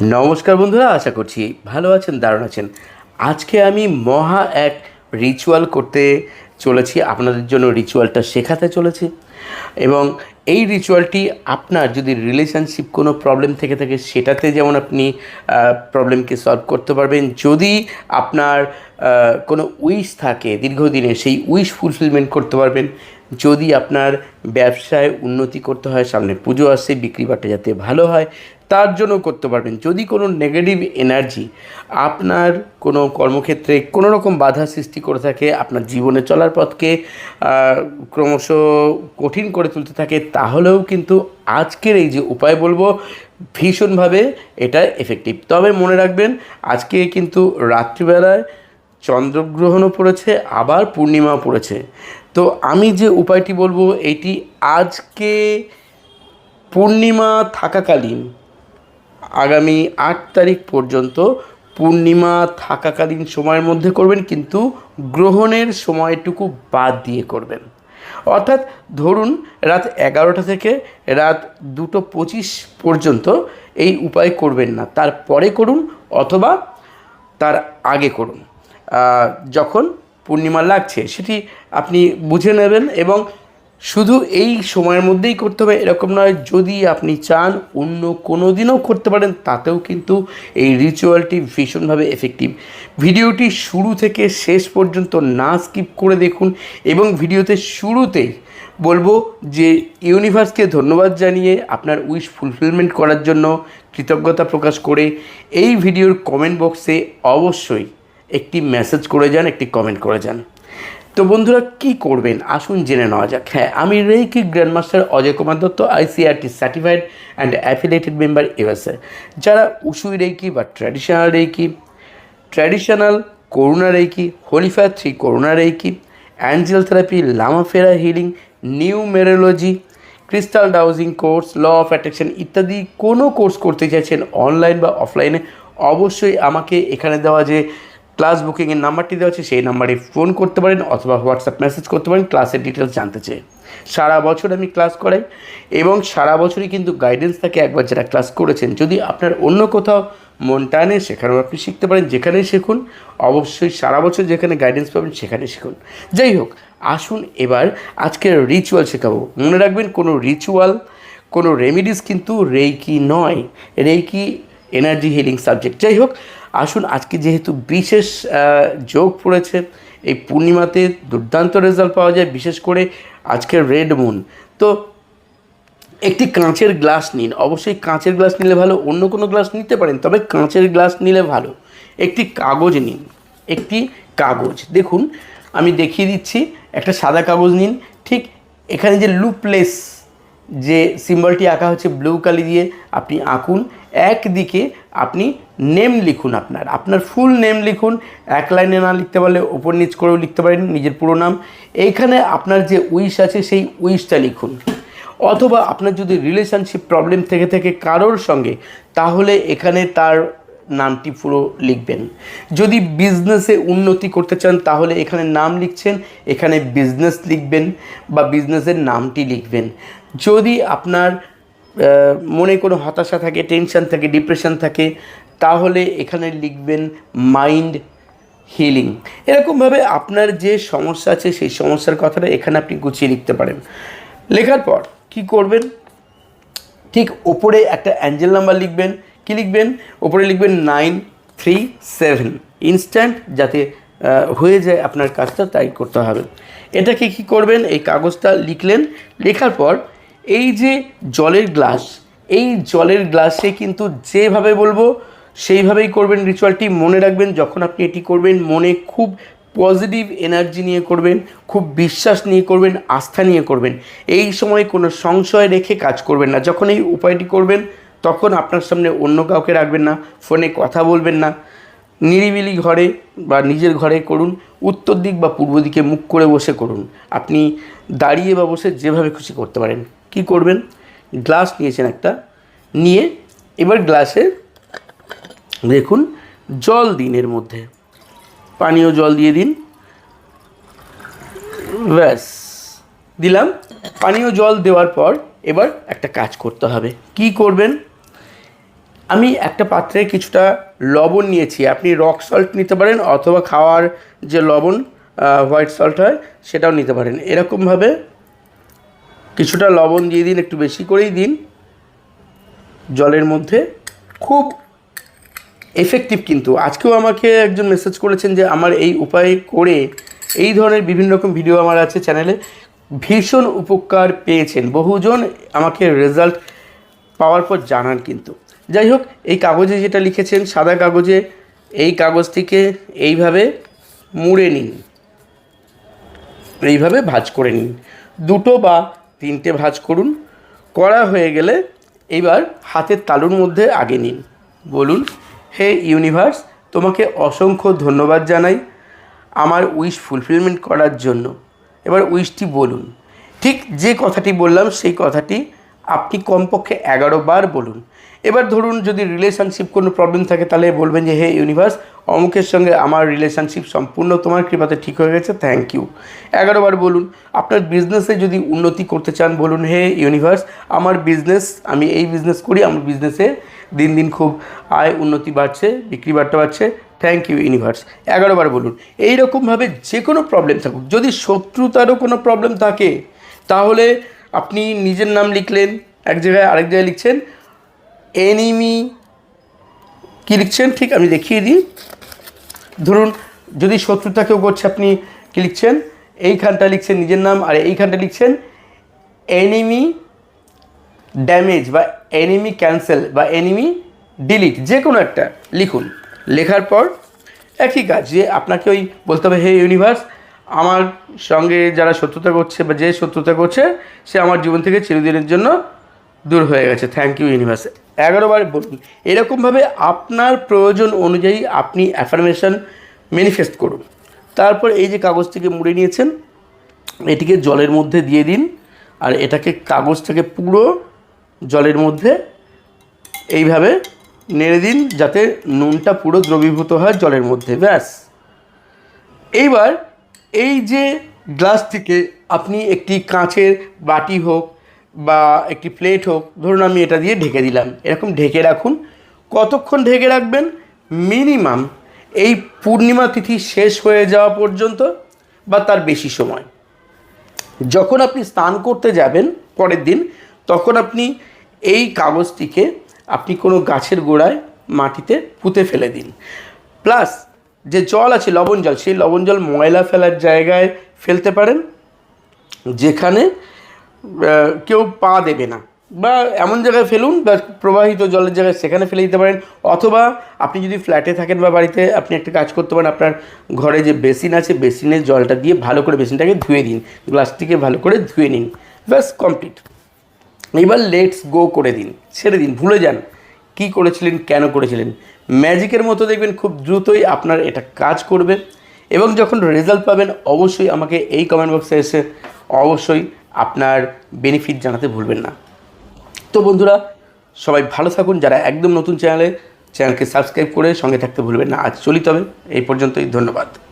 নমস্কার বন্ধুরা, আশা করছি ভালো আছেন, দারুণ আছেন। আজকে আমি মহা এক রিচুয়াল করতে চলেছি, আপনাদের জন্য রিচুয়ালটা শেখাতে চলেছি। এবং এই রিচুয়ালটি আপনার যদি রিলেশনশিপ কোনো প্রবলেম থেকে থাকে, সেটাতে যেমন আপনি প্রবলেমকে সলভ করতে পারবেন। যদি আপনার কোনো উইশ থাকে দীর্ঘদিনে সেই উইশ ফুলফিলমেন্ট করতে পারবেন। যদি আপনার ব্যবসায় উন্নতি করতে হয়, সামনে পুজো আসছে, বিক্রি বাট্টা যাতে ভালো হয় তার জন্য করতে পারবেন। যদি কোনো নেগেটিভ এনার্জি আপনার কোনো কর্মক্ষেত্রে কোনো রকম বাধা সৃষ্টি করে থাকে, আপনার জীবনে চলার পথকে ক্রমশ কঠিন করে তুলতে থাকে, তাহলেও কিন্তু আজকের এই যে উপায় বলব, ভীষণভাবে এটা এফেক্টিভ তবে মনে রাখবেন, আজকে কিন্তু রাত্রিবেলায় চন্দ্রগ্রহণও পড়েছে, আবার পূর্ণিমাও পড়েছে। তো আমি যে উপায়টি বলব, এটি আজকে পূর্ণিমা থাকাকালীন আগামী আট তারিখ পর্যন্ত পূর্ণিমা থাকাকালীন সময়ের মধ্যে করবেন, কিন্তু গ্রহণের সময়টুকু বাদ দিয়ে করবেন। অর্থাৎ ধরুন রাত এগারোটা থেকে রাত দুটো পঁচিশ পর্যন্ত এই উপায় করবেন না। তারপরে করুন অথবা তার আগে করুন। যখন পূর্ণিমা লাগছে, সেটি আপনি বুঝে নেবেন এবং শুধু এই সময়ের মধ্যেই করতে হবে, এরকম নয়, যদি আপনি চান অন্য কোনো দিনও করতে পারেন, তাতেও কিন্তু এই রিচুয়ালটি ভীষণভাবে এফেক্টিভ ভিডিওটি শুরু থেকে শেষ পর্যন্ত না স্কিপ করে দেখুন এবং ভিডিওতে শুরুতেই বলব যে ইউনিভার্সকে ধন্যবাদ জানিয়ে আপনার উইশ ফুলফিলমেন্ট করার জন্য কৃতজ্ঞতা প্রকাশ করে এই ভিডিওর কমেন্ট বক্সে অবশ্যই একটি মেসেজ করে যান, একটি কমেন্ট করে যান। তো বন্ধুরা কি করবেন? আসুন জেনে নেওয়া যাক। হ্যাঁ আমি Reiki grandmaster Ajay Kumar Dutta, ICRT certified and affiliated member USA. যারা উসুই রেইকি বা traditional Reiki, traditional Karuna Reiki holy fire three Karuna Reiki, angel therapy lama fera healing, numerology, crystal dowsing course, law of attraction ইত্যাদি কোনো course করতে চাইছেন online বা অফলাইনে, অবশ্যই আমাকে এখানে দেওয়া যে ক্লাস বুকিংয়ের নাম্বারটি দেওয়া আছে, সেই নাম্বারে ফোন করতে পারেন অথবা হোয়াটসঅ্যাপ মেসেজ করতে পারেন, ক্লাসের ডিটেলস জানতে চেয়ে সারা বছর আমি ক্লাস করাই এবং সারা বছরই কিন্তু গাইডেন্স থাকে একবার যারা ক্লাস করেছেন। যদি আপনার অন্য কোথাও মন টানে, সেখানেও আপনি শিখতে পারেন, যেখানেই শিখুন, অবশ্যই সারা বছর যেখানে গাইডেন্স পাবেন সেখানে শিখুন। যাই হোক, আসুন এবার আজকের রিচুয়াল শেখাবো। মনে রাখবেন, কোনো রিচুয়াল কোনো রেমিডিস কিন্তু রেইকি নয়। রেইকি এনার্জি হিলিং সাবজেক্ট যাই হোক, আসুন আজকে যেহেতু বিশেষ যোগ পড়েছে, এই পূর্ণিমাতে দুর্দান্ত রেজাল্ট পাওয়া যায়, বিশেষ করে আজকের রেড মুন তো একটি কাঁচের গ্লাস নিন। অবশ্যই কাঁচের গ্লাস নিলে ভালো, অন্য কোনো গ্লাস নিতে পারেন, তবে কাঁচের গ্লাস নিলে ভালো। একটি কাগজ নিন, একটি কাগজ। দেখুন, আমি দেখিয়ে দিচ্ছি, একটা সাদা কাগজ নিন। ঠিক এখানে যে লুপলেস যে সিম্বলটি আঁকা হচ্ছে ব্লু কালি দিয়ে আপনি আঁকুন একদিকে আপনি নেম লিখুন আপনার আপনার ফুল নেম লিখুন, এক লাইনে না লিখতে পারলে ওপর নিচ করেও লিখতে পারেন নিজের পুরো নাম। এইখানে আপনার যে উইশ আছে সেই উইশটা লিখুন। অথবা আপনার যদি রিলেশনশিপ প্রবলেম থেকে থেকে কারোর সঙ্গে, তাহলে এখানে তার নামটি পুরো লিখবেন। যদি বিজনেসে উন্নতি করতে চান, তাহলে এখানে নাম লিখছেন, এখানে বিজনেস লিখবেন বা বিজনেসের নামটি লিখবেন। যদি আপনার মনে কোনো হতাশা থাকে টেনশন থাকে ডিপ্রেশন থাকে, তাহলে এখানে লিখবেন মাইন্ড হিলিং এরকমভাবে আপনার যে সমস্যা আছে, সেই সমস্যার কথাটা এখানে আপনি গুছিয়ে লিখতে পারেন। লেখার পর কি করবেন? ঠিক ওপরে একটা অ্যাঞ্জেল নাম্বার লিখবেন। কি লিখবেন? ওপরে লিখবেন নাইন থ্রি সেভেন ইনস্ট্যান্ট যাতে হয়ে যায় আপনার কাজটা, তাই করতে হবে। এটাকে কি করবেন? এই কাগজটা লিখলেন। লেখার পর এই যে জলের গ্লাস, এই জলের গ্লাসে কিন্তু যেভাবে বলব, সেইভাবেই করবেন রিচুয়ালটি মনে রাখবেন, যখন আপনি এটি করবেন, মনে খুব পজিটিভ এনার্জি নিয়ে করবেন, খুব বিশ্বাস নিয়ে করবেন, আস্থা নিয়ে করবেন। এই সময় কোনো সংশয় রেখে কাজ করবেন না। যখন এই উপায়টি করবেন, তখন আপনার সামনে অন্য কাউকে রাখবেন না, ফোনে কথা বলবেন না। নিরিবিলি ঘরে বা নিজের ঘরে করুন, উত্তর দিক বা পূর্ব দিকে মুখ করে বসে করুন। আপনি দাঁড়িয়ে বা বসে যেভাবে খুশি করতে পারেন। কি করবেন? গ্লাস নিয়েছেন একটা। নিয়ে এবার গ্লাসে দেখুন জল দিন এর মধ্যে। পানীয় জল দিয়ে দিন। ব্যাস। দিলাম। পানীয় জল দেওয়ার পর এবার একটা কাজ করতে হবে। কি করবেন? আমি একটা পাত্রে কিছুটা লবণ নিয়েছি। আপনি রক সল্ট নিতে পারেন অথবা খাওয়ার যে লবণ হোয়াইট সল্ট হয়, সেটাও নিতে পারেন। এরকমভাবে কিছুটা লবণ দিয়ে দিন, একটু বেশি করেই দিন। জলের মধ্যে খুব এফেক্টিভ কিন্তু। আজকেও আমাকে একজন মেসেজ করেছেন যে, আমার এই উপায় করে এই ধরনের বিভিন্ন রকম ভিডিও আমার আছে চ্যানেলে ভীষণ উপকার পেয়েছেন। বহুজন আমাকে রেজাল্ট পাওয়ার পর জানান কিন্তু। যাই হোক, এই কাগজে যেটা লিখেছেন, সাদা কাগজে এই কাগজটিকে এইভাবে মুড়ে নিন। এইভাবে ভাজ করে নিন। দুটো বা তিনটে ভাজ করুন। করা হয়ে গেলে এবার হাতের তালুর মধ্যে আগে নিন। বলুন, হে ইউনিভার্স, তোমাকে অসংখ্য ধন্যবাদ জানাই আমার উইশ ফুলফিলমেন্ট করার জন্য। এবার উইশটি বলুন। ঠিক যে কথাটি বললাম, সেই কথাটি আপনি কমপক্ষে এগারো বার বলুন। এবার ধরুন যদি রিলেশনশিপ কোনো প্রবলেম থাকে, তাহলে বলবেন যে, হে ইউনিভার্স অমুকের সঙ্গে আমার রিলেশনশিপ সম্পূর্ণ তোমার কৃপাতে ঠিক হয়ে গেছে থ্যাংক ইউ এগারো বার বলুন। আপনার বিজনেসে যদি উন্নতি করতে চান, বলুন, হে ইউনিভার্স আমার বিজনেস আমি এই বিজনেস করি, আমার বিজনেসে দিন দিন খুব আয় উন্নতি বাড়ছে, বিক্রি বাড়তে বাড়ছে থ্যাংক ইউ ইউনিভার্স এগারো বার বলুন। এইরকমভাবে যে কোনো প্রবলেম থাকুক, যদি শত্রুতারও কোনো প্রবলেম থাকে, তাহলে আপনি নিজের নাম লিখলেন, এক জায়গায় আরেক জায়গায় লিখছেন, এনিমি কী লিখছেন? ঠিক আমি দেখিয়ে দিই। ধরুন, যদি শত্রুতা কেউ করছে, আপনি কী লিখছেন? এইখানটা লিখছেন নিজের নাম, আর এইখানটা লিখছেন এনিমি ড্যামেজ বা এনিমি ক্যান্সেল বা এনিমি ডিলিট, যে কোনো একটা লিখুন। লেখার পর একই কাজ, যে আপনাকে ওই বলতে হবে, হে ইউনিভার্স আমার সঙ্গে যারা শত্রুতা করছে বা যে শত্রুতা করছে, সে আমার জীবন থেকে চিরদিনের জন্য দূর হয়ে গেছে। থ্যাংক ইউ ইউনিভার্স এগারোবার বলুন, এরকমভাবে আপনার প্রয়োজন অনুযায়ী আপনি অ্যাফার্মেশন ম্যানিফেস্ট করুন। তারপর এই যে কাগজটিকে মুড়ে নিয়েছেন, এটিকে জলের মধ্যে দিয়ে দিন, আর এটাকে কাগজটাকে পুরো জলের মধ্যে এইভাবে নেড়ে দিন, যাতে নুনটা পুরো দ্রবীভূত হয় জলের মধ্যে। ব্যাস। এইবার এই যে গ্লাসটিকে আপনি একটি কাঁচের বাটি হোক বা একটি প্লেট হোক, ধরুন আমি এটা দিয়ে ঢেকে দিলাম, এরকম ঢেকে রাখুন। কতক্ষণ ঢেকে রাখবেন? মিনিমাম এই পূর্ণিমা তিথি শেষ হয়ে যাওয়া পর্যন্ত বা তার বেশি সময়। যখন আপনি স্নান করতে যাবেন পরের দিন, তখন আপনি এই কাগজটিকে আপনি কোনো গাছের গোড়ায় মাটিতে পুঁতে ফেলে দিন। প্লাস যে জল আছে, লবণ জল, সেই লবণ জল ময়লা ফেলার জায়গায় ফেলতে পারেন, যেখানে কেউ পা দেবে না। বা এমন জায়গায় ফেলুন, বা প্রবাহিত জলের জায়গায় সেখানে ফেলে দিতে পারেন, অথবা আপনি যদি ফ্ল্যাটে থাকেন বা বাড়িতে, আপনি একটা কাজ করতে পারেন, আপনার ঘরে যে বেসিন আছে বেসিনের জলটা দিয়ে ভালো করে বেসিনটাকে ধুয়ে দিন গ্লাসটিকে ভালো করে ধুয়ে নিন, ব্যাস কমপ্লিট এবার লেটস গো করে দিন, ছেড়ে দিন, ভুলে যান। কি করেছিলেন, কেন করেছিলেন? ম্যাজিকের মতো দেখবেন খুব দ্রুতই আপনার এটা কাজ করবে। এবং যখন রেজাল্ট পাবেন, অবশ্যই আমাকে এই কমেন্ট বক্সে এসে অবশ্যই আপনার বেনিফিট জানাতে ভুলবেন না। তো বন্ধুরা, সবাই ভালো থাকুন। যারা একদম নতুন চ্যানেলে চ্যানেলকে সাবস্ক্রাইব করে সঙ্গে থাকতে ভুলবেন না। আজ চলিত হবে এই পর্যন্তই, ধন্যবাদ।